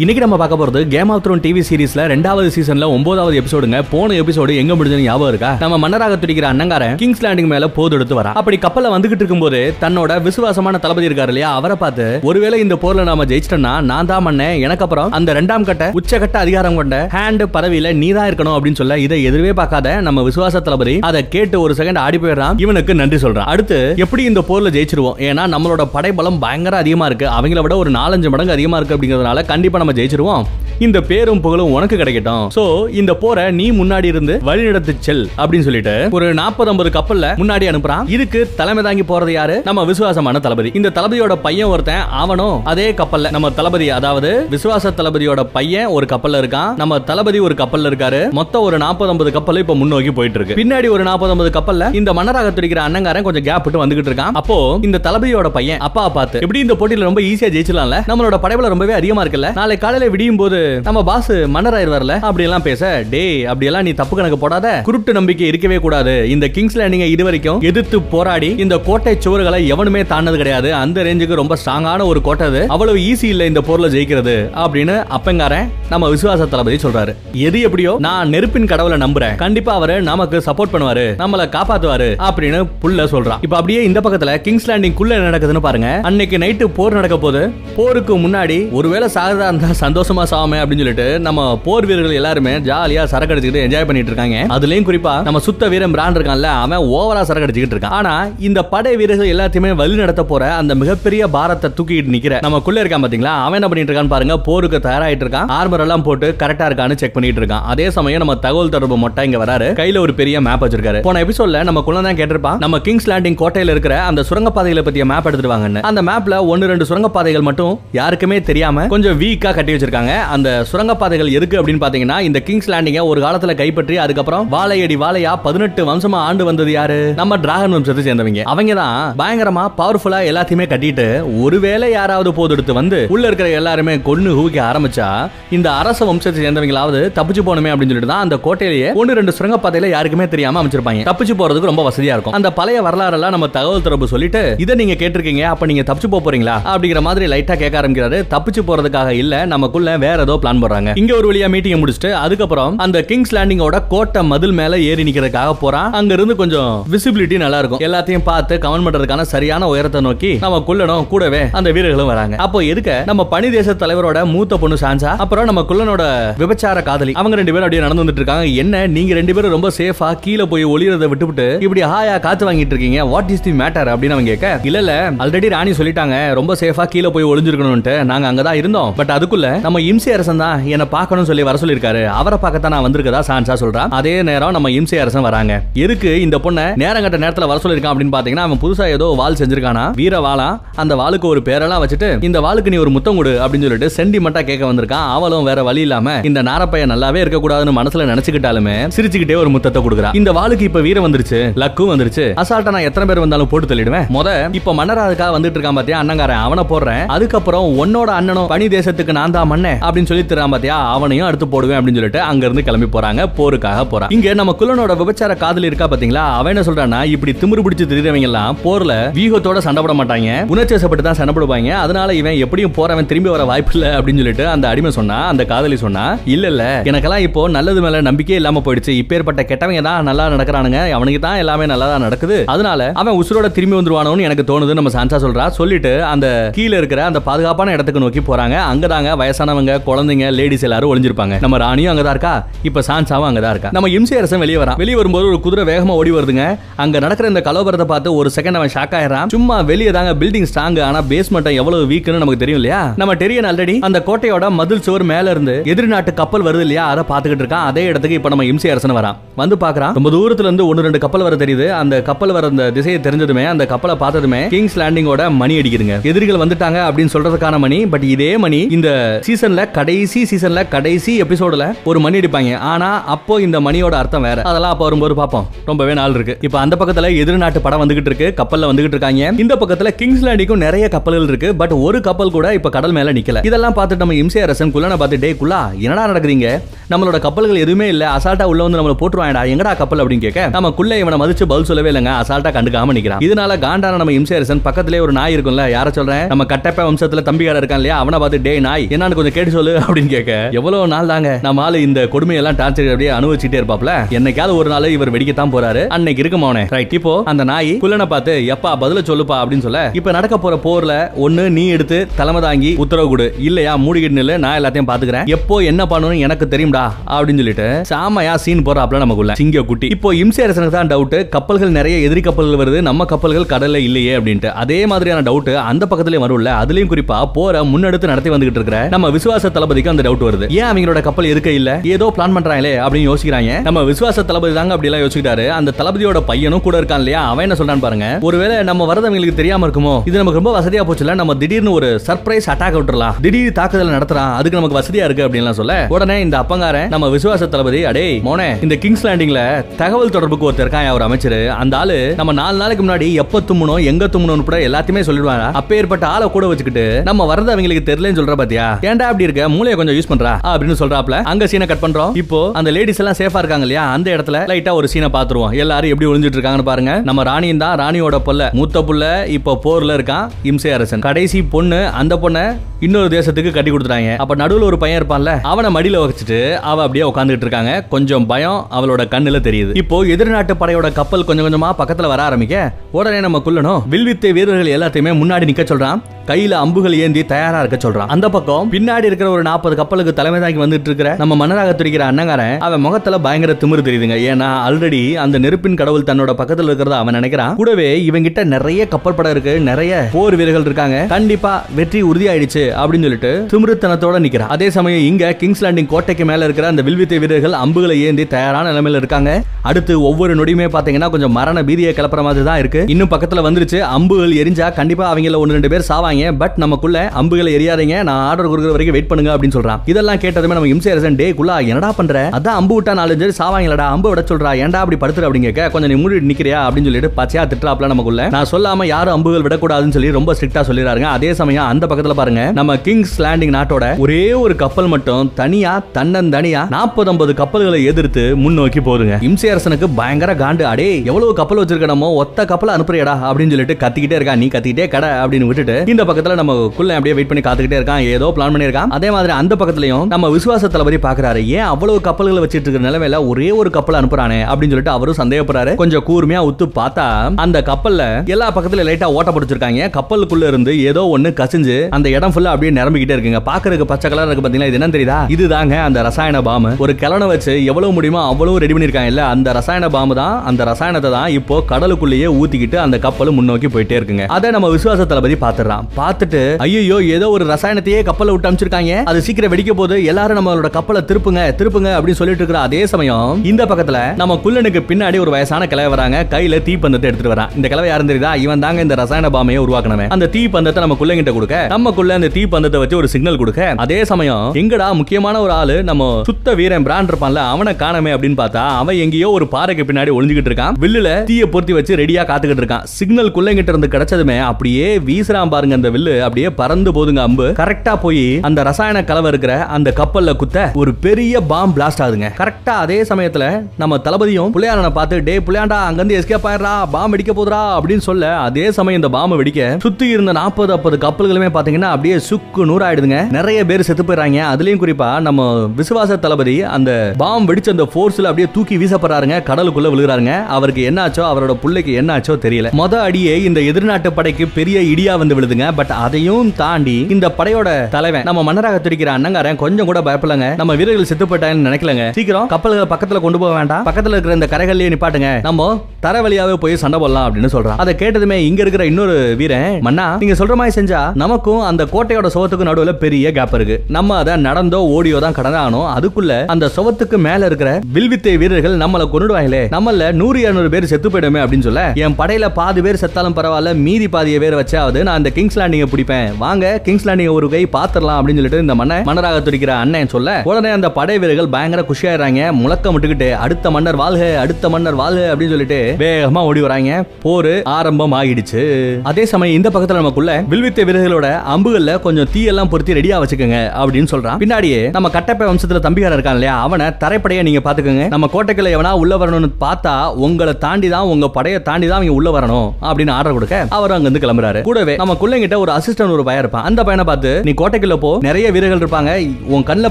இன்னைக்கு நம்ம பார்க்க போறது கேம் ஆஃப் த்ரோன் டிவி சீரிஸ்ல ரெண்டாவது சீசன்ல ஒன்பதாவது எபிசோடுங்க போன எபிசோடு எங்க முடிஞ்சது ஞாபகம் இருக்கா? நம்ம மன்னராக துடிக்கிற அண்ணங்காரன் கிங்ஸ் லேண்டிங் மேல போது எடுத்து வரா அப்படி கப்பல்ல வந்துகிட்டு இருக்கும்போது தன்னோட விசுவாசமான தளபதி இருக்காரு இல்லையா? அவரை பார்த்து ஒருவேளை இந்த போர்ல நாம ஜெயிச்சிட்டோம்னா நான் தான் மன்னன் எனக்கு அப்புறம் அந்த ரெண்டாம் கட்ட உச்சகட்ட அதிகாரம் கொண்ட ஹேண்ட் பதவியில நீ தான் இருக்கணும் அப்படின்னு சொல்ல இதை எதிர்வே பார்க்காத நம்ம விசுவாச தளபதி அதை கேட்டு ஒரு செகண்ட் ஆடி போயிடுறான். இவனுக்கு நன்றி சொல்றான். அடுத்து எப்படி இந்த போர்ல ஜெயிச்சிருவோம்? ஏன்னா நம்மளோட படைபலம் பயங்கர அதிகமா இருக்கு. அவங்கள விட ஒரு நாலஞ்சு மடங்கு அதிகமா இருக்கு அப்படிங்கறதுனால கண்டிப்பா நம்ம ஜெயிச்சிருவோம். இந்த பேரும் புகழும் உனக்கு கிடைக்கட்டும். சோ இந்த போரை நீ முன்னாடி இருந்து வழிநடத்து செல் அப்படின்னு சொல்லிட்டு ஒரு 40 50 கப்பல்ல முன்னாடி அனுப்புறான். இதுக்கு தலைமை தாங்கி போறது யாரு? நம்ம விசுவாசமான தளபதி. இந்த தளபதியோட பையன் ஒருத்தன் அவனும் அதே கப்பல்ல. நம்ம தளபதி அதாவது விசுவாச தளபதியோட பையன் ஒரு கப்பல்ல இருக்கான். நம்ம தளபதி ஒரு கப்பல்ல இருக்காரு. மொத்தம் ஒரு 40 50 கப்பல் இப்ப முன்னோக்கி போயிட்டு இருக்கு. பின்னாடி ஒரு 40 50 கப்பல்ல இந்த மன்னராக துடிக்கிற அண்ணங்காரன் கொஞ்சம் கேப் விட்டு வந்துகிட்டு இருக்கான். அப்போ இந்த தளபதியோட பையன் அப்பா பார்த்து எப்படி இந்த போட்டியில ரொம்ப ஈஸியா ஜெயிச்சிடலாம்ல? நம்மளோட படைபலம் ரொம்பவே அதிகமா இருக்குல்ல? நாளை காலையில விடியும் போது நம்ம பாஸ் மன்னராயிருவார்ல? அப்படி எல்லாம் பேச டே அப்படி எல்லாம் நீ தப்பு கணக்கு போடாத. குருட்டு நம்பிக்கை இருக்கவே கூடாது. இந்த கிங்ஸ் லேண்டிங்க இது வரைக்கும் எதிர்த்து போராடி இந்த கோட்டை சுவர்களை எவனுமே தாண்டது கிடையாது. அந்த ரேஞ்சுக்கு ரொம்ப ஸ்ட்ராங்கான ஒரு கோட்டை அது. அவ்வளவு ஈஸி இல்ல இந்த போர்ல ஜெயிக்கிறது. அப்படின்னு அப்பங்காரன் நம்ம விசுவாச தளபதி சொல்றாரு. எது எப்படியோ நான் நெருப்பின் கடவுளை நம்புறேன். கண்டிப்பா அவரு நமக்கு சப்போர்ட் பண்ணுவாரு. நம்மள காப்பாத்துவாரு. அப்படின்னு புள்ள சொல்றான். இப்ப அப்படியே இந்த பக்கத்துல கிங்ஸ் லேண்டிங் குள்ள என்ன நடக்குதுன்னு பாருங்க. அன்னைக்கு நைட்டு போர் நடக்க போது போருக்கு முன்னாடி ஒருவேளை சாகதா இருந்தா சந்தோஷமா சாமே அப்படின்னு சொல்லிட்டு நம்ம போர் வீரர்கள் எல்லாருமே ஜாலியா சரக்கு அடிச்சுக்கிட்டு என்ஜாய் பண்ணிட்டு இருக்காங்க. அதுலயும் குறிப்பா நம்ம சுத்த வீரன் பிராண்ட் இருக்கான்ல அவன் ஓவரா சரக்கு அடிச்சுக்கிட்டு இருக்கான். ஆனா இந்த படை வீரர்கள் எல்லாத்தையுமே வழி நடத்த போற அந்த மிகப்பெரிய பாரத்தை தூக்கிட்டு நிக்கிற. நமக்குள்ள இருக்கான் பாத்தீங்களா? அவன் என்ன பண்ணிட்டு இருக்கான்னு பாருங்க போருக்கு தயாராயிட்டு இருக்கான். ஆர்மர் எல்லாம் போட்டு கரெக்டா இருக்கான்னு செக் பண்ணிட்டு இருக்கான். அதே சமயம் நம்ம தகவல் தொடர்பு மொட்டை இங்க வராரு. கையில ஒரு பெரிய மேப் வச்சிருக்காரு. போன எபிசோட்ல நம்ம குள்ள தான் கேட்டிருப்பான். நம்ம கிங்ஸ் லேண்டிங் கோட்டையில இருக்கிற அந்த சுரங்கப்பாதைகளை பத்திய மேப் எடுத்துருவாங்கன்னு அந்த மேப்ல ஒன்னு ரெண்டு சுரங்கப்பாதைகள் மட்டும் யாருக்குமே தெரியாம கொஞ்சம் வீக்கா கட்டி வச்சிருக்காங்க. அந்த சுரங்கப்பாதைகள் எதுக்கு அப்படின்னு பாத்தீங்கன்னா இந்த கிங்ஸ் லேண்டிங்கை ஒரு காலத்துல கைப்பற்றி அதுக்கப்புறம் வாழையடி வாழையா பதினெட்டு வம்சமா ஆண்டு வந்தது யாரு? நம்ம டிராகன் வம்சத்தை சேர்ந்தவங்க. அவங்க தான் பயங்கரமா பவர்ஃபுல்லா எல்லாத்தையுமே கட்டிட்டு ஒருவேளை யாராவது போது எடுத்து வந்து உள்ள இருக்கிற எல்லாருமே கொன்னு ஊக்க ஆரம்பிச்சா இந்த அரச வம்சத்தை சேர்ந்தவங்களாவது தப்பிச்சு போகணுமே அப்படின்னு சொல்லிட்டு தான் அந்த கோட்டையிலேயே ஒன்று ரெண்டு சுரங்கப்பாதையில யாருக்குமே தெரியாம அமைச்சிருப்பாங்க. தப்பிச்சு போறதுக்கு ரொம்ப வசதியா இருக்கும். அந்த பழைய வரலாறெல்லாம் நம்ம தகவல் தொடர்பு சொல்லிட்டு இதை நீங்க கேட்டிருக்கீங்க அப்ப நீங்க தப்பிச்சு போறீங்களா? அப்படிங்கிற மாதிரி லைட்டா கேட்க ஆரம்பிக்கிறாரு. தப்பிச்சு போறதுக்காக இல்ல நமக்குள்ள வேற ஏதோ பிளான் போடுறாங்க. இங்க ஒரு வழியா மீட்டிங் முடிச்சுட்டு அதுக்கப்புறம் அந்த கிங்ஸ் லேண்டிங்கோட கோட்டை மதில் மேல ஏறி நிக்கிறதுக்காக போறான். அங்க இருந்து கொஞ்சம் விசிபிலிட்டி நல்லா இருக்கும் எல்லாத்தையும் பார்த்து கமெண்ட் பண்றதுக்கான சரியான உயரத்தை நோக்கி நம்ம குள்ளனும் கூடவே அந்த வீரர்களும் வராங்க. அப்போ எதுக்க? நம்ம பனி தேச தலைவரோட மூத்த பொண்ணு சாஞ்சா அப்புறம் நம்ம குள்ளனோட விபச்சார காதலி. அவங்க ரெண்டு பேரும் அப்படியே நடந்து வந்துட்டு இருக்காங்க என்ன? நீங்க ரெண்டு பேரும் ரொம்ப சேஃபா கீழே போய் ஒளியறதை விட்டுவிட்டு இப்படி ஹாயா காத்து வாங்கிட்டு இருக்கீங்க? வாட் இஸ் தி மேட்டர் அப்படின்னு அவங்க கேட்க இல்ல இல்ல. ஆல்ரெடி ராணி சொல்லிட்டாங்க. ரொம்ப சேஃபா கீழே போய் ஒளிஞ்சிருக்கணும்ட்டு நாங்க அங்கதான் இருந்தோம். பட் அதுக்கு அதுக்குள்ள நம்ம இம்சி அரசன் தான் என்ன பார்க்கணும்னு சொல்லி வர சொல்லிருக்காரு அவரை பார்க்கத்தான் நான் வந்திருக்கதா? சான்சா சொல்றான். அதே நேரம் நம்ம இம்சி அரசன் வராங்க. எதுக்கு இந்த பொண்ணை நேரம் கட்ட நேரத்துல வர சொல்லியிருக்கான் அப்படின்னு பாத்தீங்கன்னா அவன் புதுசா ஏதோ வாள் செஞ்சிருக்கானா? வீர வாளா? அந்த வாளுக்கு ஒரு பேரெல்லாம் வச்சுட்டு இந்த வாளுக்கு நீ ஒரு முத்தம் கொடு அப்படின்னு சொல்லிட்டு சென்டிமெண்டா கேட்க வந்திருக்கான். அவளும் வேற வழி இல்லாம இந்த நாரப்பைய நல்லாவே இருக்க கூடாதுன்னு மனசுல நினைச்சுக்கிட்டாலுமே சிரிச்சுக்கிட்டே ஒரு முத்தத்தை கொடுக்குறா இந்த வாளுக்கு இப்ப வீரம் வந்துருச்சு லக்கும் வந்துருச்சு. அசால்ட்டா நான் எத்தனை பேர் வந்தாலும் போட்டு தள்ளிடுவேன். முத இப்ப மன்னராதுக்காக வந்துட்டு இருக்கான் பாத்தியா அண்ணங்காரன். அவனை போடுறேன். அதுக்கப்புறம் உன்னோட அண்ணனும் பனி தேசத்துக்கு நான் தான் மண்ணே அப்படின்னு சொல்லி திரான் பாத்தியா அவனையும் அடுத்து போடுவேன் அப்படின்னு சொல்லிட்டு அங்க இருந்து கிளம்பி போறாங்க போருக்காக போறான் இங்க நம்ம குள்ளனோட விபச்சார காதல் இருக்கா பாத்தீங்களா? அவன் என்ன சொல்றான்னா இப்படி திமிரு பிடிச்சு திரிறவங்க எல்லாம் போர்ல வீகத்தோட சண்டை போட மாட்டாங்க. உணர்ச்சேசப்பட்டு தான் சண்டை போடுவாங்க. அதனால இவன் எப்படியும் போறவன் திரும்பி வர வாய்ப்பு இல்ல அப்படின்னு சொல்லிட்டு அந்த அடிமை சொன்னா அந்த காதலி சொன்னா இல்ல இல்ல எனக்கெல்லாம் இப்போ நல்லது மேல நம்பிக்கையே இல்லாம போயிடுச்சு. இப்பேற்பட்ட கெட்டவங்க தான் நல்லா நடக்கிறானுங்க. அவனுக்கு தான் எல்லாமே நல்லா தான் நடக்குது. அதனால அவன் உசுரோட திரும்பி வந்துருவானோன்னு எனக்கு தோணுது நம்ம சான்சா சொல்றா. சொல்லிட்டு அந்த கீழே இருக்கிற அந்த பாதுகாப்பான இடத்துக்கு நோக்கி போறாங்க. அங்கதாங்க வயசானவங்க குழந்தைங்க லேடிஸ் எல்லாரும் ஒளிஞ்சிருப்பாங்க. நம்ம ராணியும் அங்கதான் இருக்கா? இப்ப சான்சாவும் அங்கதான் இருக்கா? நம்ம இம்சை அரசன் வெளியே வரான். வெளியே வரும்போது ஒரு குதிரை வேகமா ஓடி வருதுங்க. அங்க நடக்கிற இந்த கலவரத்தை பார்த்து ஒரு செகண்ட் அவன் ஷாக் ஆயிடுறான். சும்மா வெளியே தாங்க பில்டிங் ஸ்ட்ராங் ஆனா பேஸ்மெண்ட் எவ்வளவு வீக்னு நமக்கு தெரியும் இல்லையா? நம்ம டெரியன் ஆல்ரெடி அந்த கோட்டையோட மதில் சுவர் மேல இருந்து எதிர்நாட்டு கப்பல் வருது இல்லையா? அதை பாத்துக்கிட்டு இருக்கான். அதே இடத்துக்கு இப்ப நம்ம இம்சை அரசன் வரான். வந்து பாக்குறான் ரொம்ப தூரத்துல இருந்து ஒன்னு ரெண்டு கப்பல் வர தெரியுது. அந்த கப்பல் வர அந்த திசையை தெரிஞ்சதுமே அந்த கப்பலை பார்த்ததுமே கிங்ஸ் லேண்டிங்கோட மணி அடிக்குதுங்க. எதிரிகள் வந்துட்டாங்க அப்படின்னு சொல்றதுக்கான மணி பட் இதே மணி இந்த சீசன்ல கடைசி சீசன்ல கடைசி எபிசோடுல ஒரு மணி அடிப்பாங்க. ஆனா அப்போ இந்த மணியோட அர்த்தம் வேற. அதெல்லாம் அப்ப வரும்போது பார்ப்போம். ரொம்பவே நாள் இருக்கு. இப்ப அந்த பக்கத்துல எதிர்நாட்டு படம் வந்துகிட்டு இருக்கு கப்பல்ல வந்துகிட்டு இருக்காங்க. இந்த பக்கத்துல கிங்ஸ்லாண்டிக்கும் நிறைய கப்பல்கள் இருக்கு. பட் ஒரு கப்பல் கூட இப்ப கடல் மேல நிக்கல. இதெல்லாம் பார்த்துட்டு நம்ம இம்சை அரசன் குள்ளனை பார்த்து டே குள்ளா என்னடா நடக்குறீங்க? நம்மளோட கப்பல்கள் எதுவுமே இல்ல. அசால்ட்டா உள்ள வந்து நம்மள போட்டுருவாங்கடா. எங்கடா கப்பல்? அப்படின்னு கேட்க நம்ம குள்ள இவனை மதிச்சு பதில் சொல்லவே இல்லைங்க. அசால்ட்டா கண்டுக்காம நிக்கிறான். இதனால காண்டான நம்ம இம்சை அரசன் பக்கத்திலே ஒரு நாய் இருக்கும்ல. யார சொல்றேன்? நம்ம கட்டப்ப வம்சத்துல தம்பிகார இருக்கான் இல்லையா? அவனை பார்த்து டே நாய் ஹாய் என்னன்னு கொஞ்சம் கேட்டு சொல்லு அப்படின்னு கேட்க எவ்வளவு நாள் தாங்க? நம்ம ஆளு இந்த கொடுமையெல்லாம் டார்ச்சர் அப்படியே அனுபவிச்சுட்டே இருப்பாப்ல? என்னைக்காவது ஒரு நாள் இவர் வெடிக்கத்தான் போறாரு. அன்னைக்கு இருக்குமா மௌனே ரைட் இப்போ அந்த நாய் குள்ளனை பார்த்து எப்பா பதில சொல்லுப்பா அப்படின்னு சொல்ல இப்ப நடக்க போற போர்ல ஒண்ணு நீ எடுத்து தலைமை தாங்கி உத்தரவு கொடு. இல்லையா மூடிக்கிட்டு நில்லு நான் எல்லாத்தையும் பாத்துக்கிறேன் எப்போ என்ன பண்ணணும் எனக்கு தெரியும்டா அப்படின்னு சொல்லிட்டு சாமையா சீன் போறாப்ல நமக்குள்ள சிங்க குட்டி இப்போ இம்சேரசனுக்கு தான் டவுட் கப்பல்கள் நிறைய எதிரி கப்பல்கள் வருது நம்ம கப்பல்கள் கடல்ல இல்லையே அப்படின்ட்டு. அதே மாதிரியான டவுட் அந்த பக்கத்துலயும் வரும்ல அதுலயும் குறிப்பா போற முன்னெடுத்து நடத்தி வந்துகிட்டு இருக்கிற நம்ம விசுவாச தளபதிக்கு அந்த டவுட் வருது. ஏன் அவங்களோட கப்பல் இருக்க இல்ல? ஏதோ பிளான் பண்றாங்களே அப்படின்னு யோசிக்கிறாங்க. நம்ம விசுவாச தளபதி தாங்க அப்படி எல்லாம் யோசிக்கிறாரு. அந்த தளபதியோட பையனும் கூட இருக்கான் இல்லையா? அவன் என்ன சொல்றான்னு பாருங்க. ஒருவேளை நம்ம வரது அவங்களுக்கு தெரியாம இருக்குமோ? இது நமக்கு ரொம்ப வசதியா போச்சுல நம்ம திடீர்னு ஒரு சர்ப்ரைஸ் அட்டாக் விட்டுறலாம். திடீர் தாக்குதல் நடத்துறான். அதுக்கு நமக்கு வசதியா இருக்கு அப்படின்னு சொல்ல. உடனே இந்த அப்பங்காரன் நம்ம விசுவாச தளபதி அடே மோனே இந்த கிங்ஸ் லேண்டிங்ல தகவல் தொடர்புக்கு ஒருத்தர் இருக்கான் அவர் அமைச்சர். அந்த ஆளு நம்ம நாலு நாளைக்கு முன்னாடி எப்ப தும்மணும் எங்க தும்முனோம் கூட எல்லாத்தையுமே சொல்லிடுவாங்க அப்பேற்பட்ட ஆளை கூட வச்சுக்கிட்டு நம்ம வரது அவங்களுக்கு தெரியலன்னு சொல்ற பாத்தியா? ஏன்டா அப்படி இருக்க? மூளையை கொஞ்சம் யூஸ் பண்றா? அப்படின்னு சொல்றாப்ல. அங்க சீனை கட் பண்றோம். இப்போ அந்த லேடிஸ் எல்லாம் சேஃபா இருக்காங்க இல்லையா? அந்த இடத்துல லைட்டா ஒரு சீனை பாத்துருவோம் எல்லாரும் எப்படி ஒளிஞ்சிட்டு இருக்காங்கன்னு பாருங்க. நம்ம ராணியும் தான் ராணியோட பொல்ல. மூத்த புள்ள இப்போ போர்ல இருக்கான் இம்சை அரசன். கடைசி பொண்ணு அந்த பொண்ணை இன்னொரு தேசத்துக்கு கட்டி கொடுத்துட்டாங்க. அப்ப நடுவுல ஒரு பையன் இருப்பான்ல அவனை மடியில வச்சுட்டு அவ அப்படியே உட்காந்துட்டு இருக்காங்க. கொஞ்சம் பயம் அவளோட கண்ணுல தெரியுது. இப்போ எதிர்நாட்டு படையோட கப்பல் கொஞ்சம் கொஞ்சமா பக்கத்துல வர ஆரம்பிக்க உடனே நம்ம குள்ளனும் வில்வித்தை வீரர்கள் எல்லாத்தையுமே முன்னாடி நிக்க சொல்றான். கையில அம்புகள் ஏந்தி தயாரா இருக்க சொல்றான். அந்த பக்கம் பின்னாடி இருக்கிற ஒரு நாற்பது கப்பலுக்கு தலைமை தாங்கி வந்துட்டு இருக்கிற நம்ம மன்னராக துடிக்கிற அண்ணங்காரன் அவன் முகத்துல பயங்கர திமிரு தெரியுதுங்க. ஏன்னா ஆல்ரெடி அந்த நெருப்பின் கடவுள் தன்னோட பக்கத்துல இருக்கிறத அவன் நினைக்கிறான். கூடவே இவங்கிட்ட நிறைய கப்பல் படம் இருக்கு நிறைய போர் வீரர்கள் இருக்காங்க. கண்டிப்பா வெற்றி உறுதியாயிடுச்சு அப்படின்னு சொல்லிட்டு திமிருத்தனத்தோட நிக்கிறான். அதே சமயம் இங்க கிங்ஸ் லேண்டிங் கோட்டைக்கு மேல இருக்கிற அந்த வில்வித்தை வீரர்கள் அம்புகளை ஏந்தி தயாரான நிலைமையில இருக்காங்க. அடுத்து ஒவ்வொரு நொடியுமே பாத்தீங்கன்னா கொஞ்சம் மரண பீதியை கிளப்புற மாதிரி தான் இருக்கு. இன்னும் பக்கத்துல வந்துருச்சு. அம்புகள் எரிஞ்சா கண்டிப்பா அவங்கள ஒன்னு ரெண்டு பேர் சாவாங்க. பட் நமக்குள்ள அம்புகளை எரியாதீங்க நான் ஆர்டர் கொடுக்குற வரைக்கும் வெயிட் பண்ணுங்க அப்படின்னு சொல்றான். இதெல்லாம் கேட்டதுமே நம்ம இம்சை அரசன் டே குள்ளா என்னடா பண்ற? அதான் அம்பு விட்டா நாலு பேர் சாவாங்களடா அம்பு விட சொல்றா ஏன்டா அப்படி படுத்துற? அப்படிங்க கொஞ்சம் நீ மூடி நிக்கிறியா? அப்படின்னு சொல்லிட்டு பச்சையா திட்டுறாப்ல நமக்குள்ள. நான் சொல்லாம யாரும் அம்புகள் விடக்கூடாதுன்னு சொல்லி ரொம்ப ஸ்ட்ரிக்டா சொல்லிடுறாங்க அதே சமயம் அந்த பக்கத்துல பாருங்க நம்ம கிங்ஸ் லேண்டிங் நாட்டோட ஒரே ஒரு கப்பல் மட்டும் தனியா தன்னன் தனியா நாற்பது ஐம்பது கப்பல்களை எதிர்த்து முன்னோக்கி போதுங்க இம்சை அரசனுக்கு பயங்கர காண்டு அடே எவ்வளவு கப்பல் வச்சிருக்கணுமோ ஒத்த கப்பல் அனுப்புறியடா அப்படின்னு சொல்லிட்டு கத்திக்கிட்டே இருக்கா. நீ கத்திக்கிட்டே கடை அப்படின்னு விட்டுட்டு இந்த பக்கத்துல நம்ம குள்ள அப்படியே வெயிட் பண்ணி காத்துக்கிட்டே இருக்கான் ஏதோ பிளான் பண்ணிருக்கான் அதே மாதிரி அந்த பக்கத்துலயும் நம்ம விசுவாச தளபதி பாக்குறாரு ஏன் அவ்வளவு கப்பல்களை வச்சிட்டு இருக்கிற நிலைமையில ஒரே ஒரு கப்பல் அனுப்புறானே அப்படின்னு சொல்லிட்டு அவரும் சந்தேகப்படுறாரு. கொஞ்சம் கூர்மையா உத்து பார்த்தா அந்த கப்பல்ல எல்லா பக்கத்துல லைட்டா ஓட்ட பிடிச்சிருக்காங்க. கப்பலுக்குள்ள இருந்து ஏதோ ஒண்ணு கசிஞ்சு அந்த இடம் ஃபுல்லா அப்படியே நிரம்பிக்கிட்டே இருக்குங்க. பாக்குறதுக்கு பச்சை கலர் இருக்கு பாத்தீங்களா? இது என்ன தெரியுதா? இதுதாங்க அந்த ரசாயன பாம்பு ஒரு கிழனை வச்சு எவ்வளவு முடியுமோ அவ்வளவு ரெடி பண்ணிருக்காங்க இல்ல அந்த ரசாயன பாம்பு தான் அந்த ரசாயனத்தை தான் இப்போ கடலுக்குள்ளேயே ஊத்திக்கிட்டு அந்த கப்பல் முன்னோக்கி போயிட்டே இருக்குங்க. அதை நம்ம விசுவாச தளபதி பாத்துறான் பார்த்துட்டு ஐயோ ஏதோ ஒரு ரசாயனத்தையே கப்பலை விட்டு அமிச்சிருக்காங்க அது சீக்கிரம் வெடிக்க போது எல்லாரும் நம்மளோட கப்பலை திருப்புங்க திருப்புங்க அப்படின்னு சொல்லிட்டு இருக்கிற அதே சமயம் இந்த பக்கத்துல நம்ம குள்ளனுக்கு பின்னாடி ஒரு வயசான கிளவை வராங்க. கையில தீப்பந்தத்தை எடுத்துட்டு வரான். இந்த கிளவை யாரும் தெரியுதா? இவன் தாங்க இந்த ரசாயன பாமையை உருவாக்கணவன் அந்த தீ பந்தத்தை நம்ம குள்ளங்கிட்ட கொடுக்க குள்ள அந்த தீ பந்தத்தை வச்சு ஒரு சிக்னல் கொடுக்க. அதே சமயம் எங்கடா முக்கியமான ஒரு ஆளு நம்ம சுத்த வீரன் பிராண்ட் இருப்பான்ல அவனை காணமே அப்படின்னு பார்த்தா அவன் எங்கேயோ ஒரு பாறைக்கு பின்னாடி ஒளிஞ்சுக்கிட்டு இருக்கான். வில்லுல தீய பொருத்தி வச்சு ரெடியா காத்துக்கிட்டு இருக்கான். சிக்னல் குள்ளங்கிட்ட இருந்து கிடைச்சதுமே அப்படியே வீசுறான் பாருங்க அந்த வில்லு அப்படியே பறந்து போதுங்க அம்பு. கரெக்டா போய் அந்த ரசாயன கலவை இருக்கிற அந்த கப்பல்ல குத்த ஒரு பெரிய பாம் பிளாஸ்ட் ஆகுதுங்க. கரெக்டா அதே சமயத்துல நம்ம தளபதியும் புள்ளையாரனை பார்த்து டே புள்ளையாண்டா அங்கிருந்து எஸ்கேப் ஆயிடுறா பாம் வெடிக்க போதுரா அப்படின்னு சொல்ல அதே சமயம் இந்த பாம்பை வெடிக்க சுத்தி இருந்த நாற்பது ஐம்பது கப்பல்களுமே பாத்தீங்கன்னா அப்படியே சுக்கு நூறு ஆயிடுதுங்க நிறைய பேர் செத்து போயிடுறாங்க. அதுலயும் குறிப்பா நம்ம விசுவாச தளபதி அந்த பாம் வெடிச்ச அந்த போர்ஸ்ல அப்படியே தூக்கி வீசப்படுறாருங்க. கடலுக்குள்ள விழுகிறாருங்க. அவருக்கு என்னாச்சோ அவரோட பிள்ளைக்கு என்னாச்சோ தெரியல. மொத அடியே இந்த எதிர்நாட்டு படைக்கு பெரிய இடியா வந்து விழுதுங்க. பட் அதையும் தாண்டி இந்த படையோட தலைவன் நம்ம மன்னராக துடிக்கிற அண்ணங்காரன் கொஞ்சம் கூட பயப்படலங்க. நம்ம வீரர்கள் செத்து போயிட்டாங்கன்னு நினைக்கலங்க. சீக்கிரம் கப்பல்களை பக்கத்துல கொண்டு போக வேண்டாம். பக்கத்துல இருக்கிற இந்த கரைகள்லயே நிப்பாட்டுங்க. நம்ம தர வழியாவே போய் சண்டை போடலாம் அப்படின்னு சொல்றான். அதை கேட்டதுமே இங்க இருக்கிற இன்னொரு வீரன் மன்னா நீங்க சொல்ற மாதிரி செஞ்சா நமக்கும் அந்த கோட்டையோட சுவத்துக்கும் நடுவுல பெரிய கேப் இருக்கு. நம்ம அதை நடந்தோ ஓடியோ தான் கடந்தானோ அதுக்குள்ள அந்த சுவத்துக்கு மேல இருக்கிற வில்வித்தை வீரர்கள் நம்மள கொண்டுடுவாங்களே நம்மள நூறு இருநூறு பேர் செத்து போயிடுமே அப்படின்னு சொல்ல என் படையில பாதி பேர் செத்தாலும் பரவாயில்ல மீதி பாதிய பேர் வச்சாவது நான் அந்த கிங்ஸ்ல லேண்டிங்க பிடிப்பேன். வாங்க கிங்ஸ் லேண்டிங் ஒரு கை பாத்திரலாம் அப்படின்னு சொல்லிட்டு இந்த மன்ன மன்னராக துடிக்கிற அண்ணன் சொல்ல உடனே அந்த படை வீரர்கள் பயங்கர குஷியாயிராங்க முழக்கம் விட்டுக்கிட்டு அடுத்த மன்னர் வாழ்க அடுத்த மன்னர் வாழ்க அப்படின்னு சொல்லிட்டு வேகமா ஓடி வராங்க. போரு ஆரம்பம் ஆகிடுச்சு அதே சமயம் இந்த பக்கத்துல நமக்குள்ள வில்வித்த வீரர்களோட அம்புகள்ல கொஞ்சம் தீயெல்லாம் பொருத்தி ரெடியா வச்சுக்கோங்க அப்படின்னு சொல்றான். பின்னாடியே நம்ம கட்டப்பை வம்சத்துல தம்பிகாரன் இருக்கான் இல்லையா? அவனை தரைப்படையை நீங்க பாத்துக்கோங்க. நம்ம கோட்டைக்குள்ள எவனா உள்ள வரணும்னு பார்த்தா உங்களை தாண்டி தான் உங்க படையை தாண்டி தான் அவங்க உள்ள வரணும் அப்படின்னு ஆர்டர் கொடுக்க அவர் அங்க இருந்து கிளம்புறாரு. கூடவே நம்ம குள்ளைங்கிட்ட கிட்ட ஒரு அசிஸ்டன்ட் ஒரு பையன் இருப்பான். அந்த பையனை பார்த்து நீ கோட்டைக்குள்ள போ. நிறைய வீரர்கள் இருப்பாங்க. உன் கண்ணில்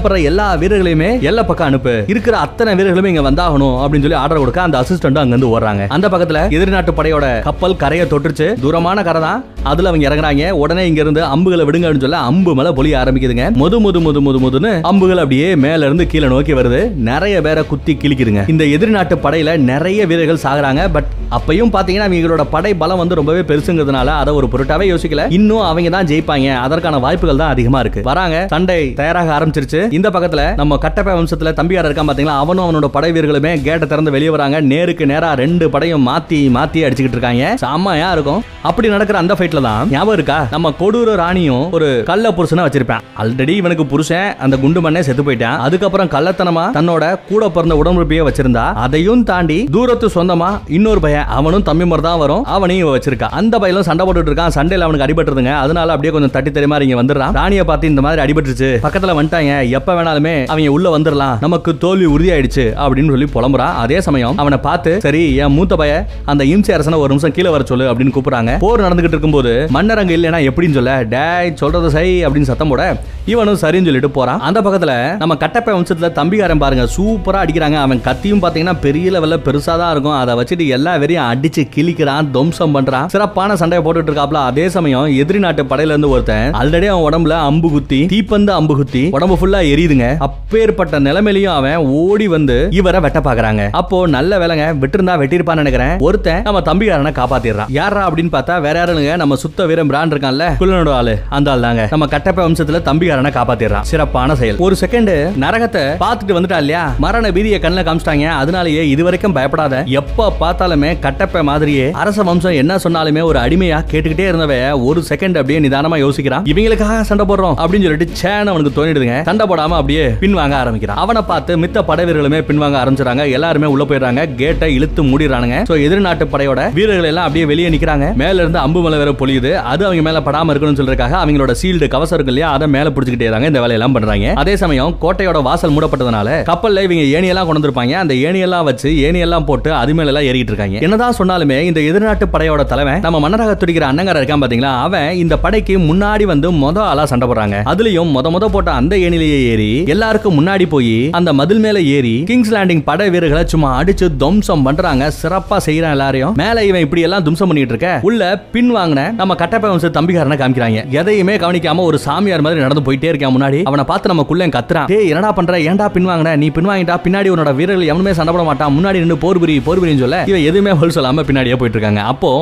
படுற எல்லா வீரர்களையுமே எல்லா பக்கம் அனுப்பு. இருக்கிற அத்தனை வீரர்களுமே இங்க வந்தாகணும். அப்படின்னு சொல்லி ஆர்டர் கொடுக்க அந்த அசிஸ்டன்ட் அங்க இருந்து ஓடுறாங்க. அந்த பக்கத்துல எதிர்நாட்டு படையோட கப்பல் கரையை தொட்டுருச்சு. தூரமான கரை தான். அதுல அவங்க இறங்குறாங்க. உடனே இங்க இருந்து அம்புகளை விடுங்க அப்படின்னு சொல்ல அம்பு மேல பொழிய ஆரம்பிக்குதுங்க. முது முது முது முது முதுன்னு அம்புகள் அப்படியே மேல இருந்து கீழே நோக்கி வருது. நிறைய பேரை குத்தி கிழிக்குதுங்க. இந்த எதிர்நாட்டு படையில நிறைய வீரர்கள் சாகுறாங்க. பட் அப்பயும் பாத்தீங்கன்னா அவங்களோட படை பலம் வந்து ரொம்பவே பெருசுங்கிறதுனால அதை ஒரு பொருட்டாவே யோசிக்கல. இன்னும் அவங்க தான் ஜெயிப்பாங்க. அதற்கான வாய்ப்புகள் தான் அதிகமா இருக்கு. வராங்க. சண்டை தயாராக ஆரம்பிச்சிருச்சு. இந்த பக்கத்துல நம்ம கட்டப்பை வம்சத்துல தம்பியார் இருக்கான் பாத்தீங்களா? அவனும் அவனோட படை வீரர்களுமே கேட்டை திறந்து வெளியே வராங்க. நேருக்கு நேரா ரெண்டு படையும் மாத்தி மாத்தி அடிச்சுக்கிட்டு இருக்காங்க. செம்மையா இருக்கும். அப்படி நடக்கிற அந்த ஃபைட்ல தான் ஞாபகம் இருக்கா? நம்ம கொடூர ராணியும் ஒரு கள்ள புருஷனை வச்சிருப்பேன். ஆல்ரெடி இவனுக்கு புருஷன் அந்த குண்டு மண்ணே செத்து போயிட்டான். அதுக்கப்புறம் கள்ளத்தனமா தன்னோட கூட பிறந்த உடம்புறப்பையே வச்சிருந்தா அதையும் தாண்டி தூரத்து சொந்தமா இன்னொரு பையன் அவனும் தம்பி மாதிரி தான் வரும் அவனையும் வச்சிருக்கா. அந்த பையலும் சண்டை போட்டுட்டு இருக்கான். சண்டையில அவனுக்கு அடிபட்டுருதுங்க. அதனால அப்படியே கொஞ்சம் தட்டி தெரியுமா இங்க வந்துடுறான். ராணியை பார்த்து இந்த மாதிரி அடிபட்டுருச்சு. பக்கத்துல வந்துட்டாங்க. எப்ப வேணாலுமே அவங்க உள்ள வந்துடலாம். நமக்கு தோல்வி உறுதியாயிடுச்சு அப்படின்னு சொல்லி புலம்புறான். அதே சமயம் அவனை பார்த்து சரி என் மூத்த பைய அந்த இம்சி அரசனை ஒரு நிமிஷம் கீழே வர சொல்லு அப்படின்னு கூப்பிடுறாங்க. போர் நடந்துகிட்டு இருக்கும்போது மன்னர் அங்க இல்லைனா எப்படின்னு சொல்ல டேய் சொல்றது சரி அப்படின்னு சத்தம் போட இவனும் சரின்னு சொல்லிட்டு போறான். அந்த பக்கத்துல நம்ம கட்டப்பை வம்சத்துல தம்பிகாரன் பாருங்க சூப்பரா அடிக்கிறாங்க. அவன் கத்தியும் பாத்தீங்கன்னா பெரிய லெவல்ல பெருசா தான் இருக்கும். அதை வச்சுட்டு எல்லா வெறியும் அடிச்சு கிழிக்கிறான் துவம்சம் பண்றான். சிறப்பான சண்டையை போட்டுட்டு இருக்காப்ல. அதே சமயம் எதிரி நாட்டு படையில இருந்து ஒருத்தன் ஆல்ரெடி அவன் உடம்புல அம்பு குத்தி தீப்பந்து அம்பு குத்தி உடம்பு ஃபுல்லா எரியுதுங்க. அப்பேற்பட்ட நிலைமையிலையும் அவன் ஓடி வந்து இவரை வெட்ட பாக்குறாங்க. அப்போ நல்ல வேலைங்க விட்டிருந்தா வெட்டிருப்பான்னு நினைக்கிறேன். ஒருத்தன் நம்ம தம்பிகாரனை காப்பாத்திடுறான். யாரா அப்படின்னு பார்த்தா வேற யாருங்க? நம்ம சுத்த வீரம் பிராண்ட் இருக்கான்ல குள்ளனோட ஆளு. அந்த ஆள் தாங்க. நம்ம கட்டப்பை வம்சத்துல தம்பிகாரனை காப்பாத்திடுறான். சிறப்பான செயல். ஒரு செகண்ட் நரகத்தை பார்த்துட்டு வந்துட்டா இல்லையா? மரண பீதியை கண்ணில் காமிச்சிட்டாங்க. அதனாலயே இது வரைக்கும் பயப்படாத எப்ப பார்த்தாலுமே கட்டப்பை மாதிரியே அரச வம்சம் என்ன சொன்னாலுமே ஒரு அடிமையா கேட்டுக்கிட்டே இருந்தவ ஒரு செகண்ட் அப்படியே நிதானமா யோசிக்கிறான். இவங்களுக்காக சண்டை போடுறோம் அப்படின்னு சொல்லிட்டு சேன அவனுக்கு தோணிடுதுங்க. சண்டை போடாம அப்படியே பின்வாங்க ஆரம்பிக்கிறான். அவனை பார்த்து மித்த படை வீரர்களுமே பின்வாங்க ஆரம்பிச்சிடறாங்க. எல்லாருமே உள்ள போயிடுறாங்க. கேட்டை இழுத்து மூடிடுறானுங்க. சோ எதிர்நாட்டு படையோட வீரர்கள் எல்லாம் அப்படியே வெளியே நிக்கிறாங்க. மேல இருந்து அம்பு மலை வேற பொழியுது. அது அவங்க மேல படாம இருக்கணும்னு சொல்றதுக்காக அவங்களோட சீல்டு கவசம் இருக்கு இல்லையா அதை மேல பிடிச்சிக்கிட்டே இருக்காங்க இந்த வேலையெல்லாம் பண்றாங்க. அதே சமயம் கோட்டையோட வாசல் மூடப்பட்டதுனால கப்பல்ல இவங்க ஏணியெல்லாம் கொண்டு வந்திருப்பாங்க. அந்த ஏணியெல்லாம் வச்சு ஏணியெல்லாம் போட்டு அது மேல எல்லாம் ஏறிட்டு இருக்காங்க. என்னதான் சொன்னாலுமே இந்த எதிர்நாட்டு படையோட தலைவன் நம்ம மன்னராக துடிக்கிற அண்ணங்கார இருக்கான் பாத்தீங்களா? அவன் இந்த படைக்கு முன்னாடி வந்து மொத ஆளா சண்டை போடுறாங்க. அதுலயும் மொத மொத போட்ட அந்த ஏணிலேயே ஏறி எல்லாருக்கும் முன்னாடி போய் அந்த மதில் மேல ஏறி கிங்ஸ் லேண்டிங் படை வீரர்களை சும்மா அடிச்சு துவம்சம் பண்றாங்க. சிறப்பா செய்யறான் எல்லாரையும். மேல இவன் இப்படி எல்லாம் தும்சம் பண்ணிட்டு இருக்க. உள்ள பின் வாங்கின நம்ம கட்டப்பை வம்ச தம்பிக்காரனை காமிக்கிறாங்க. எதையுமே கவனிக்காம ஒரு சாமியார் மாதிரி நடந்து போயிட்டே இருக்கான் முன்னாடி? அவனை பார்த்து நம்ம குள்ளே கத்துறான். டேய் என்னடா பண்ற? ஏன்டா பின்வாங்கின நீ பின்வாங்கிட்டா பின்னாடி உன்னோட வீரர்கள் எவனுமே சண்டை போட மாட்டான். முன்னாடி நின்று போர் புரி போர் புரியும் சொல்ல இவன் எதுவுமே ஹோல் சொல்லாம பின்னாடியே போயிட்டு இருக்காங்க. அப்போ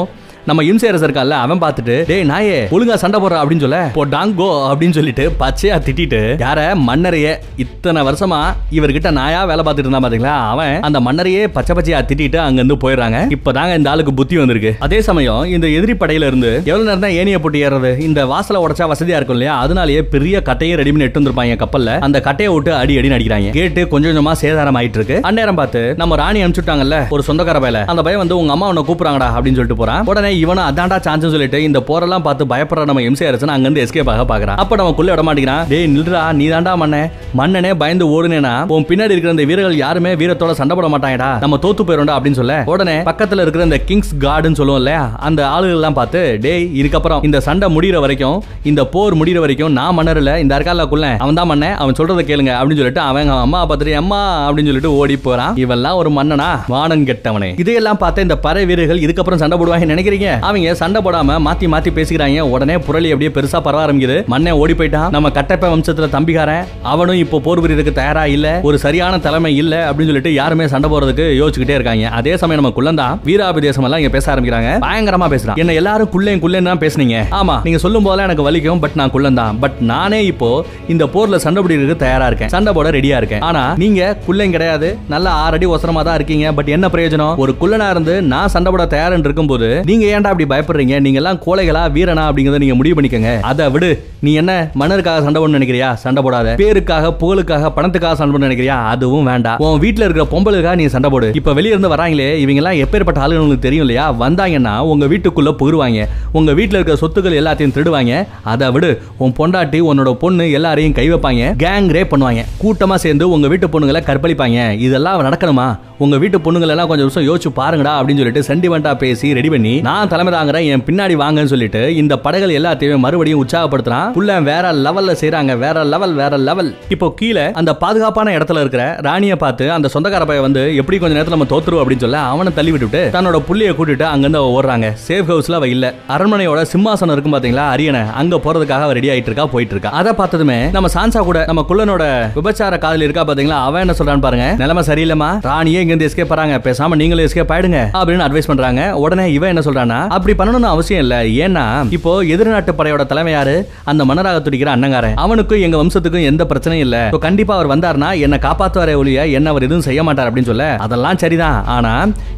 நம்ம இம்சேரஸ் இருக்கால அவன் பார்த்துட்டு டேய் நாயே ஒழுங்கா சண்டை போடுற அப்படின்னு சொல்ல போ டாங்கோ அப்படின்னு சொல்லிட்டு பச்சையா திட்டிட்டு யார மன்னரையே இத்தனை வருஷமா இவர்கிட்ட நாயா வேலை பார்த்துட்டு இருந்தா பாத்தீங்களா? அவன் அந்த மன்னரையே பச்சை பச்சையா திட்டிட்டு அங்க இருந்து போயிடுறாங்க. இப்பதாங்க இந்த ஆளுக்கு புத்தி வந்திருக்கு. அதே சமயம் இந்த எதிரி படையில இருந்து எவ்வளவு நேரம் தான் ஏனிய போட்டு ஏறது இந்த வாசல உடைச்சா வசதியா இருக்கும் இல்லையா? அதனாலயே பெரிய கட்டையை ரெடி பண்ணி எட்டு வந்திருப்பாங்க கப்பல்ல. அந்த கட்டையை விட்டு அடி அடி அடிக்கிறாங்க. கேட்டு கொஞ்சம் கொஞ்சமா சேதாரம் ஆயிட்டு இருக்கு அந்நேரம் பார்த்து நம்ம ராணி அனுப்பிச்சுட்டாங்கல்ல ஒரு சொந்தக்கார பையல. அந்த பையன் வந்து உங்க அம்மா உன்னை கூப்பிடுறாங்கடா அப்படின்னு சொல்லிட்டு போறான். உடனே இவனும் அதான்டா சான்ஸ் சொல்லிட்டு இந்த போரெல்லாம் பார்த்து பயப்படுற நம்ம எம்சி அரசன் அங்க இருந்து எஸ்கேப் ஆக பாக்குறான் அப்ப நம்ம குள்ள விட மாட்டேங்கிறான் டேய் நில்றா நீ தாண்டா மண்ணே மன்னனே பயந்து ஓடுனேனா? உன் பின்னாடி இருக்கிற இந்த வீரர்கள் யாருமே வீரத்தோட சண்டை போட மாட்டாங்கடா. நம்ம தோத்து போயிரோம்டா அப்படின்னு சொல்ல. உடனே பக்கத்துல இருக்கிற இந்த கிங்ஸ் கார்டுன்னு சொல்லுவோம் இல்லையா அந்த ஆளுகள் எல்லாம் பார்த்து டேய் இதுக்கப்புறம் இந்த சண்டை முடிகிற வரைக்கும் இந்த போர் முடிகிற வரைக்கும் நான் மன்னர் இல்ல இந்த குள்ள அவன் தான் மண்ணே அவன் சொல்றதை கேளுங்க அப்படின்னு சொல்லிட்டு அவன் அம்மா பார்த்துட்டு அம்மா அப்படின்னு சொல்லிட்டு ஓடி போறான். இவெல்லாம் ஒரு மன்னனா? வானம் கெட்டவனே. இதையெல்லாம் பார்த்து இந்த பறை வீரர்கள் இதுக்கப்புறம் சண்டை போடுவாங்க நினைக்கிறீங்க? அவங்க சண்டை போடாம மாத்தி மாத்தி பேசிக்கிறாங்க. உடனே புரளி அப்படியே பெருசா பரவ ஆரம்பிக்குது. மண்ணை ஓடி போயிட்டான். நம்ம கட்டப்ப வம்சத்துல தம்பிக்காரன். அவனும் இப்போ போர் புரியறதுக்கு தயாரா இல்ல. ஒரு சரியான தலைமை இல்ல அப்படின்னு சொல்லிட்டு யாருமே சண்டை போறதுக்கு யோசிச்சுக்கிட்டே இருக்காங்க. அதே சமயம் நம்ம குள்ளந்தான். வீராபிதேசம் எல்லாம் இங்க பேச ஆரம்பிக்கிறாங்க. பயங்கரமா பேசுறான். என்ன எல்லாரும் குள்ளேன் குள்ளேன்னு தான் பேசுனீங்க. ஆமா நீங்க சொல்லும் போதெல்லாம் எனக்கு வலிக்கும் பட் நான் குள்ளந்தான். பட் நானே இப்போ இந்த போர்ல சண்டை பிடிக்கிறதுக்கு தயாரா இருக்கேன். சண்டை போட ரெடியா இருக்கேன். ஆனா நீங்க குள்ளேன் கிடையாது. நல்ல ஆறடி ஒசரமா தான் இருக்கீங்க. பட் என்ன பிரயோஜனம்? ஒரு குள்ளனா இருந்து நான் சண்டை போட தயாருன்னு இருக்கும்போது நீங்க ஏன்டா அப்படி பயப்படுறீங்க? நீங்க எல்லாம் கோலைகளா வீரனா அப்படிங்கறத நீங்க முடிவு பண்ணிக்கங்க. அதை விடு. நீ என்ன மன்னருக்காக சண்டை போடணும்னு நினைக்கிறியா? சண்டை போடாத. பேருக்காக புகழுக்காக பணத்துக்காக சண்டை பண்ண நினைக்கிறியா? அதுவும் வேண்டாம். உன் வீட்டுல இருக்கிற பொம்பளுக்காக நீ சண்டை போடு. இப்ப வெளியே இருந்து வராங்களே இவங்க எல்லாம் எப்பேற்பட்ட ஆளுங்க உங்களுக்கு தெரியும் இல்லையா? வந்தாங்கன்னா உங்க வீட்டுக்குள்ள போயிருவாங்க உங்க வீட்டுல இருக்கிற சொத்துக்கள் எல்லாத்தையும் திருடுவாங்க. அதை விடு. உன் பொண்டாட்டி உன்னோட பொண்ணு எல்லாரையும் கை வைப்பாங்க. கேங் ரேப் பண்ணுவாங்க. கூட்டமா சேர்ந்து உங்க வீட்டு பொண்ணுங்களை கற்பழிப்பாங்க. இதெல்லாம் நடக்கணுமா? உங்க வீட்டு பொண்ணுங்களை எல்லாம் கொஞ்சம் வருஷம் யோசிச்சு பாருங்கடா அப்படின்னு சொல்லிட்டு சென்டிமெண்டா பேசி ரெடி பண்ணி நான் நான் தலைமை தாங்குறேன் என் பின்னாடி வாங்கன்னு சொல்லிட்டு இந்த படைகள் எல்லாத்தையுமே மறுபடியும் உற்சாகப்படுத்துறான். புள்ள வேற லெவல்ல செய்யறாங்க வேற லெவல் வேற லெவல் இப்போ கீழே அந்த பாதுகாப்பான இடத்துல இருக்கிற ராணியை பார்த்து அந்த சொந்தக்கார பையன் வந்து எப்படி கொஞ்ச நேரத்துல நம்ம தோத்துருவோம்? அப்படின்னு சொல்ல அவனை தள்ளி விட்டுட்டு தன்னோட புள்ளைய கூட்டிட்டு அங்கிருந்து அவ ஓடுறாங்க. சேஃப் ஹவுஸ்ல அவ இல்ல. அரண்மனையோட சிம்மாசனம் இருக்கும் பாத்தீங்களா அரியணை. அங்க போறதுக்காக அவ ரெடி ஆயிட்டு இருக்கா போயிட்டு இருக்கா. அதை பார்த்ததுமே நம்ம சான்சா கூட நம்ம குள்ளனோட விபச்சார காதல் இருக்கா பாத்தீங்களா அவன் என்ன சொல்றான்னு பாருங்க. நிலைமை சரியில்லைமா ராணியே இங்க இருந்து எஸ்கேப் பண்றாங்க. பேசாம நீங்களும் எஸ்கேப் ஆயிடுங்க. அப்படின்னு அட்வைஸ் பண்றாங்க. உடனே இவன் என்ன சொல்றான் அப்படி பண்ணணும்னு அவசியம் இல்ல. ஏன்னா இப்போ எதிர்நாட்டு படையோட தலைமை யாரு? அந்த மன்னராக துடிக்கிற அண்ணங்காரன். அவனுக்கும் எங்க வம்சத்துக்கும் எந்த பிரச்சனையும் இல்ல. கண்டிப்பா அவர் வந்தாருன்னா என்ன காப்பாத்துவாரே ஒழிய என்ன அவர் எதுவும் செய்ய மாட்டார் அப்படின்னு சொல்ல அதெல்லாம் சரிதான். ஆனா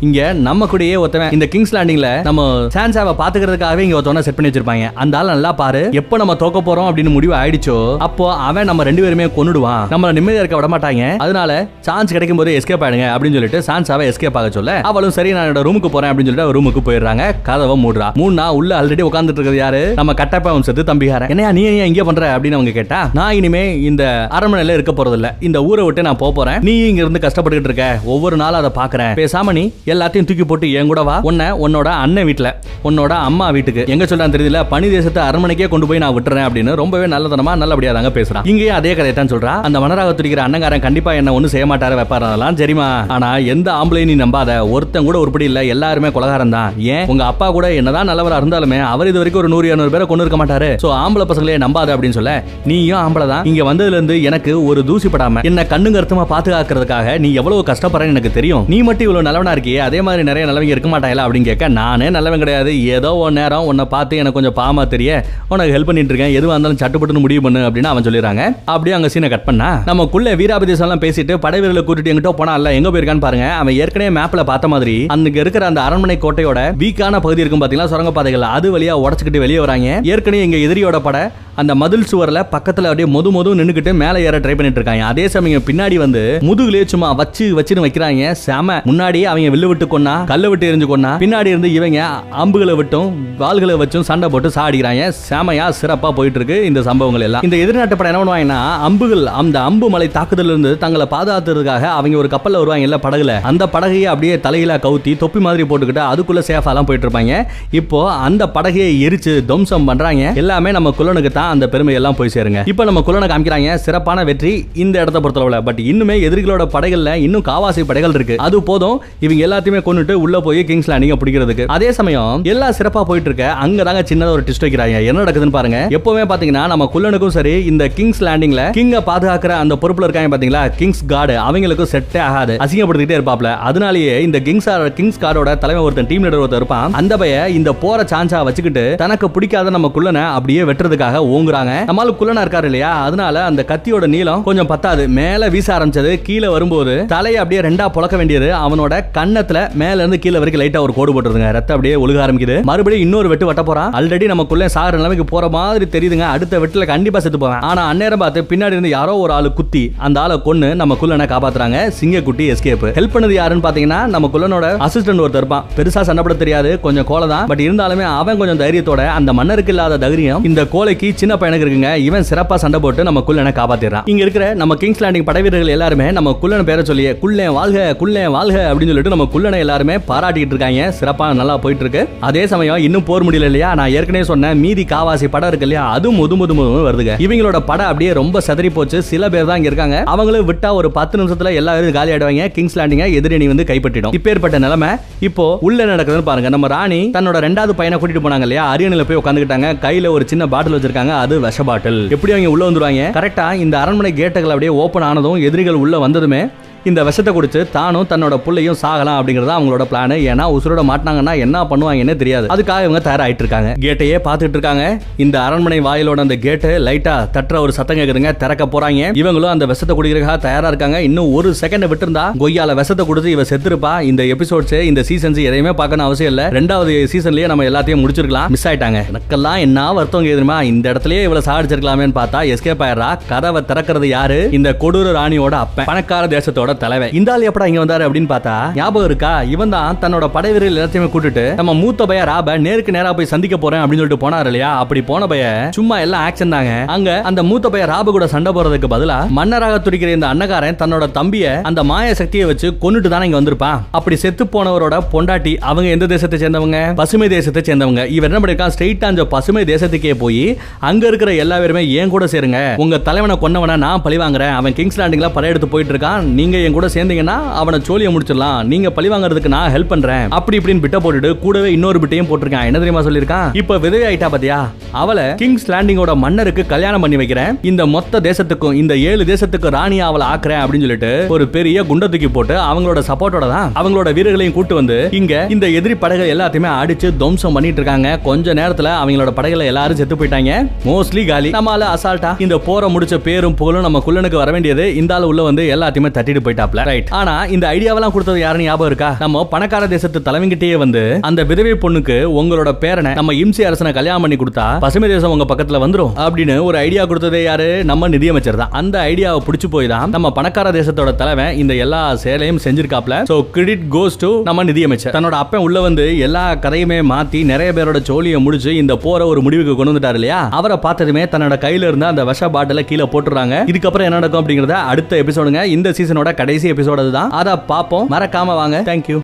இங்க நம்ம கூடயே ஒருத்தவன் இந்த கிங்ஸ் லேண்டிங்ல நம்ம சான்சாவை பாத்துக்கிறதுக்காகவே இங்க ஒருத்தவன செட் பண்ணி வச்சிருப்பாங்க. அந்த ஆள் நல்லா பாரு எப்போ நம்ம தோக்க போறோம் அப்படின்னு முடிவு ஆயிடுச்சோ அப்போ அவன் நம்ம ரெண்டு பேருமே கொண்டுடுவான் நம்மள நிம்மதியா இருக்க விட மாட்டாங்க. அதனால சான்ஸ் கிடைக்கும் போது எஸ்கேப் ஆயிடுங்க அப்படின்னு சொல்லிட்டு சான்சாவை எஸ்கேப் ஆக சொல்ல அவளும் சரி நான் என்னோட ரூமுக்கு போறேன் அப்படின்னு சொல்லிட்டு ரூமுக்கு போயிடுறாங்க. கதவை மூடுறா. மூணா உள்ள ஆல்ரெடி உட்கார்ந்துட்டு இருக்கிறது யாரு? நம்ம கட்டப்பாவும் செத்து தம்பிகாரன். என்னையா நீ ஏன் இங்கே பண்ற? அப்படின்னு அவங்க கேட்டா நான் இனிமே இந்த அரண்மனையில இருக்க போறது இல்ல இந்த ஊரை விட்டு நான் போறேன். நீ இங்க இருந்து கஷ்டப்பட்டுக்கிட்டு இருக்க. ஒவ்வொரு நாளும் அதை பாக்குறேன். பேசாம நீ எல்லாத்தையும் தூக்கி போட்டு என் கூட வா. உன்னை உன்னோட அண்ணன் வீட்டுல உன்னோட அம்மா வீட்டுக்கு. எங்க சொல்றான்னு தெரியல பனி தேசத்தை அரண்மனைக்கே கொண்டு போய் நான் விட்டுறேன் அப்படின்னு ரொம்பவே நல்லதனமா நல்லபடியா தாங்க பேசுறான் இங்கேயும் அதே கதையை தான் சொல்றா. அந்த மனராக துடிக்கிற அண்ணங்காரன் கண்டிப்பா என்ன ஒண்ணு செய்ய மாட்டாரு வைப்பாரதெல்லாம் சரிமா ஆனா எந்த ஆம்பளையும் நீ நம்பாத. ஒருத்தன் கூட உருப்படி இல்ல. எல்லாருமே கொலகாரம் தான் ஏன்? உங்க அப்பா கூட என்னதான் நல்லவரா இருந்தாலுமே அவர் இது வரைக்கும் ஒரு நூறு இருநூறு பேரை கொண்டு இருக்க மாட்டாரு. சோ ஆம்பளை பசங்களே நம்பாத அப்படின்னு சொல்ல நீயும் ஆம்பளை தான். இங்க வந்ததுல இருந்து எனக்கு ஒரு தூசி படாம என்ன கண்ணுங்க அர்த்தமா பாதுகாக்கிறதுக்காக நீ எவ்வளவு கஷ்டப்படுறேன்னு எனக்கு தெரியும். நீ மட்டும் இவ்வளவு நல்லவனா இருக்கியே அதே மாதிரி நிறைய நல்லவங்க இருக்க மாட்டாங்களா அப்படின்னு கேட்க நானே நல்லவன் கிடையாது. ஏதோ ஒரு நேரம் உன்னை பார்த்து எனக்கு கொஞ்சம் பாமா தெரிய உனக்கு ஹெல்ப் பண்ணிட்டு இருக்கேன். எதுவாக இருந்தாலும் சட்டுப்பட்டு முடிவு பண்ணு அப்படின்னு அவன் சொல்லிடுறாங்க. அப்படியே அங்க சீனை கட் பண்ணா நமக்குள்ள வீராபதேசம் எல்லாம் பேசிட்டு படைவீரர்களை கூட்டிட்டு எங்கிட்ட போனா இல்ல எங்க போயிருக்கான்னு பாருங்க. அவன் ஏற்கனவே மேப்ல பார்த்த மாதிரி அங்க இருக்கிற அந்த அரண்மனை கோட்டையோட வீக்கான பகுதி இருக்கும் பார்த்தீங்களா சுரங்க பாதைகள் அது வழியா உடச்சிக்கிட்டு வெளியே வராங்க. ஏற்கனவே எங்கள் எதிரியோட பட அந்த மதில் சுவர்ல பக்கத்துல அப்படியே மொது மொதும் நின்னுக்கிட்டு மேலே ஏற ட்ரை பண்ணிட்டு இருக்காங்க. அதே சமயம் பின்னாடி வந்து முதுகுலே சும்மா வச்சு வச்சுன்னு வைக்கிறாங்க. செம. முன்னாடியே அவங்க வில்லு விட்டு கொன்னா கல்ல விட்டு எரிஞ்சு கொன்னா பின்னாடி இருந்து இவங்க அம்புகளை விட்டும் வாள்களை வச்சும் சண்டை போட்டு சாடிக்கிறாங்க. செமையா சிறப்பா போயிட்டு இருக்கு இந்த சம்பவங்கள் எல்லாம். இந்த எதிர்நாட்டு படம் என்ன பண்ணுவாங்கன்னா அம்புகள் அந்த அம்பு மலை தாக்குதல் இருந்து தங்களை பாதுகாத்துறதுக்காக அவங்க ஒரு கப்பல்ல வருவாங்க இல்ல படகுல. அந்த படகையை அப்படியே தலையில கவுத்தி தொப்பி மாதிரி போட்டுக்கிட்டு அதுக்குள்ள சேஃபா போயிட்டு இருப்பாங்க இப்போ அந்த படகையை எரிச்சு துவம்சம் பண்றாங்க. எல்லாமே நம்ம குலனுக்கு தான் அந்த பெருமை எல்லாம் போய் சேருங்க. இப்போ நம்ம குலனை காமிக்கிறாங்க. சிறப்பான வெற்றி இந்த இடத்த பொறுத்தளவுல. பட் இன்னுமே எதிரிகளோட படைகள்ல இன்னும் காவாசி படைகள் இருக்கு. அது போதும். இவங்க எல்லாத்தையுமே கொண்டுட்டு உள்ள போய் கிங்ஸ் லேண்டிங் பிடிக்கிறதுக்கு. அதே சமயம் எல்லாம் சிறப்பா போயிட்டு இருக்க அங்க தாங்க சின்னதா ஒரு டிஸ்ட் வைக்கிறாங்க. என்ன நடக்குதுன்னு பாருங்க. எப்பவுமே பாத்தீங்கன்னா நம்ம குள்ளனுக்கும் சரி இந்த கிங்ஸ் லேண்டிங்ல கிங்க பாதுகாக்கிற அந்த பொறுப்புல இருக்காங்க பாத்தீங்களா? கிங்ஸ் கார்டு அவங்களுக்கும் செட்டே ஆகாது. அசிங்கப்படுத்திட்டே இருப்பாப்ல. அதனாலேயே இந்த கிங்ஸ் கிங்ஸ் கார்டோட தலைமை ஒருத்தன் டீம் லீடர் ஒருத்தர் இருப்பான். அந்த பைய இந்த போற சான்ஸா வச்சுக்கிட்டு தனக்கு பிடிக்காத நம்ம குள்ளனை அப்படியே வெட்டுறதுக்காக ஓங்குறாங்க. நம்மளுக்கு குள்ளனா இருக்காரு இல்லையா? அதனால அந்த கத்தியோட நீளம் கொஞ்சம் பத்தாது. மேல வீச ஆரம்பிச்சது கீழே வரும்போது தலையை அப்படியே ரெண்டா புழக்க வேண்டியது. அவனோட கண்ணத்துல மேல இருந்து கீழே வரைக்கும் லைட்டா ஒரு கோடு போட்டுருங்க ரத்தம் அப்படியே ஒழுக ஆரம்பிக்குது. மறுபடியும் இன்னொரு வெட்டு வெட்ட போறான். ஆல்ரெடி நமக்குள்ள சாகிற நிலைமைக்கு போற மாதிரி தெரியுதுங்க. அடுத்த வெட்டுல கண்டிப்பா செத்து போவேன். ஆனா அந்நேரம் பார்த்து பின்னாடி இருந்து யாரோ ஒரு ஆளு குத்தி அந்த ஆளை கொண்டு நம்ம குள்ளனை காப்பாத்துறாங்க. சிங்கக்குட்டி எஸ்கேப் ஹெல்ப் பண்ணது யாருன்னு பாத்தீங்கன்னா நம்ம குள்ளனோட அசிஸ்டன்ட் ஒருத்தர் இருப்பான். பெருசா சண்டைப்பட தெரியாது. கொஞ்சம் கோலை தான் பட் இருந்தாலுமே அவன் கொஞ்சம் தைரியத்தோட அந்த மன்னருக்கு இல்லாத தைரியம் இந்த கோலைக்கு சின்ன பையனுக்கு இருக்குங்க. இவன் சிறப்பா சண்டை போட்டு நம்ம குள்ளனை காப்பாத்திடுறான். இங்க இருக்கிற நம்ம கிங்ஸ் லேண்டிங் படை வீரர்கள் எல்லாருமே நம்ம குள்ளன் பேரை சொல்லி குள்ளே வாழ்க குள்ளே வாழ்க அப்படின்னு சொல்லிட்டு நம்ம குள்ளனை எல்லாருமே பாராட்டிட்டு இருக்காங்க. சிறப்பா நல்லா போயிட்டு இருக்கு அதே சமயம் இன்னும் போர் முடியல இல்லையா? நான் ஏற்கனவே சொன்னேன் மீதி காவாசி படம் இருக்கு இல்லையா? அதுவும் முது முது முது வருதுங்க. இவங்களோட படம் அப்படியே ரொம்ப சதறி போச்சு. சில பேர் தான் இங்க இருக்காங்க. அவங்களும் விட்டா ஒரு பத்து நிமிஷத்துல எல்லாரும் காலி ஆயிடுவாங்க கிங்ஸ் லேண்டிங்க எதிரணி வந்து கைப்பற்றிடும். இப்பேற்பட்ட நிலைமை இப்போ உள்ள நடக்குதுன்னு பாருங்க. நம்ம ராணி தன்னோட ரெண்டாவது பையனை கூட்டிட்டு போனாங்க இல்லையா? அரியணையில போய் உட்காந்துக்கிட்டாங்க. கையில ஒரு சின்ன பாட்டில் வச்சிருக்காங்க. அது விஷ பாட்டில். எப்படி அவங்க உள்ள வந்துருவாங்க. கரெக்டா இந்த அரண்மனை கேட்டுகள் அப்படியே ஓபன் ஆனதும் எதிரிகள் உள்ள வந்ததுமே இந்த விஷத்தை குடிச்சு தானும் தன்னோட புள்ளையும் சாகலாம் அப்படிங்கறது அவங்களோட பிளான் ஏன்னா உசுரோட மாட்டினாங்கன்னா என்ன பண்ணுவாங்கன்னு தெரியாது. அதுக்காக இவங்க தயாராயிட்டு இருக்காங்க. கேட்டையே பார்த்துட்டு இருக்காங்க. இந்த அரண்மனை வாயிலோட அந்த கேட்டு லைட்டா தட்டுற ஒரு சத்தம் கேக்குதுங்க. திறக்க போறாங்க. இவங்களும் அந்த விஷத்தை குடிக்கிறதுக்காக தயாரா இருக்காங்க. இன்னும் ஒரு செகண்ட் விட்டுருந்தா கொய்யால விஷத்தை கொடுத்து இவ செத்துருப்பா. இந்த எபிசோட்ஸ் இந்த சீசன்ஸ் எதையுமே பார்க்கணும் அவசியம் இல்ல. ரெண்டாவது சீசன்லயே நம்ம எல்லாத்தையும் முடிச்சிருக்கலாம். மிஸ் ஆயிட்டாங்க. எனக்கெல்லாம் என்ன வருத்தம் கேதுமா இந்த இடத்துலயே இவ்வளவு சாடிச்சிருக்கலாமேன்னு பார்த்தா எஸ்கேப் ஆயிடுறா. கதவை திறக்கிறது யாரு? இந்த கொடூர ராணியோட அப்ப பணக்கார தேசத்தோட படையோட தலைவர் இந்த ஆள் எப்படா இங்க வந்தாரு அப்படின்னு பார்த்தா ஞாபகம் இருக்கா? இவன் தான் தன்னோட படை வீரர்கள் எல்லாத்தையுமே கூட்டிட்டு நம்ம மூத்த பைய ராப நேருக்கு நேரா போய் சந்திக்க போறேன் அப்படின்னு சொல்லிட்டு போனார் இல்லையா? அப்படி போன பைய சும்மா எல்லாம் ஆக்ஷன் தாங்க. அங்க அந்த மூத்த பைய ராப கூட சண்டை போறதுக்கு பதிலா மன்னராக துடிக்கிற இந்த அன்னகாரன் தன்னோட தம்பிய அந்த மாய சக்தியை வச்சு கொண்டுட்டு தானே இங்க வந்திருப்பான். அப்படி செத்து போனவரோட பொண்டாட்டி அவங்க எந்த தேசத்தை சேர்ந்தவங்க? பசுமை தேசத்தை சேர்ந்தவங்க. இவர் என்ன பண்ணிருக்கான்? ஸ்ட்ரெயிட்டா அந்த பசுமை தேசத்துக்கே போய் அங்க இருக்கிற எல்லா பேருமே ஏன் கூட சேருங்க. உங்க தலைவனை கொன்னவன நான் பழி வாங்குறேன். அவன் கிங்ஸ் லேண்டிங்ல படையெடுத்து போயிட்டு இருக்கான். நீங்க என் கூட சேர்ந்தீங்கன்னா அவனை சோழிய முடிச்சிடலாம். நீங்க பழி வாங்குறதுக்கு நான் ஹெல்ப் பண்றேன். அப்படி இப்படின்னு பிட்ட போட்டுட்டு கூடவே இன்னொரு பிட்டையும் போட்டிருக்கான். என்ன தெரியுமா சொல்லியிருக்கான்? இப்ப விதவை ஆயிட்டா பாத்தியா? அவளை கிங்ஸ் லேண்டிங்கோட மன்னருக்கு கல்யாணம் பண்ணி வைக்கிறேன். இந்த மொத்த தேசத்துக்கும் இந்த ஏழு தேசத்துக்கு ராணியா அவளை ஆக்குறேன் அப்படின்னு சொல்லிட்டு ஒரு பெரிய குண்ட தூக்கி போட்டு அவங்களோட சப்போர்ட்டோட தான் அவங்களோட வீரர்களையும் கூட்டு வந்து இங்க இந்த எதிரி படைகள் எல்லாத்தையுமே அடிச்சு துவம்சம் பண்ணிட்டு இருக்காங்க. கொஞ்ச நேரத்துல அவங்களோட படைகளை எல்லாரும் செத்து போயிட்டாங்க. மோஸ்ட்லி காலி. நம்மளால அசால்ட்டா இந்த போரை முடிச்ச பேரும் புகழும் நம்ம குள்ளனுக்கு வர வேண்டியது இந்த ஆள் உள்ள வந்து எல்லாத்தையுமே தட்டிட்டு போயிட்டாப்ல. ரைட் ஆனா இந்த ஐடியாவெல்லாம் கொடுத்தது யாருன்னு ஞாபகம் இருக்கா? நம்ம பணக்கார தேசத்து தலைவங்கிட்டயே வந்து அந்த விதவை பொண்ணுக்கு உங்களோட பேரனை நம்ம இம்சி அரசனை கல்யாணம் பண்ணி கொடுத்தா பசுமை தேசம் உங்க பக்கத்துல வந்துரும் அப்படின்னு ஒரு ஐடியா கொடுத்ததே யாரு? நம்ம நிதியமைச்சர் தான். அந்த ஐடியாவை பிடிச்சு போய் தான் நம்ம பணக்கார தேசத்தோட தலைவன் இந்த எல்லா செயலையும் செஞ்சிருக்காப்ல. சோ கிரெடிட் கோஸ் டு நம்ம நிதியமைச்சர். தன்னோட அப்பன் உள்ள வந்து எல்லா கதையுமே மாத்தி நிறைய பேரோட சோழியை முடிச்சு இந்த போரை ஒரு முடிவுக்கு கொண்டு வந்துட்டாரு இல்லையா? அவரை பார்த்ததுமே தன்னோட கையில இருந்த அந்த விஷ பாட்டில கீழே போட்டுறாங்க இதுக்கப்புறம் என்ன நடக்கும் அப்படிங்கறத அடுத்த எபிசோடுங்க இந்த சீசனோட கடைசி எபிசோடு அதுதான். அதை பார்ப்போம் மறக்காம வாங்க. தேங்க்யூ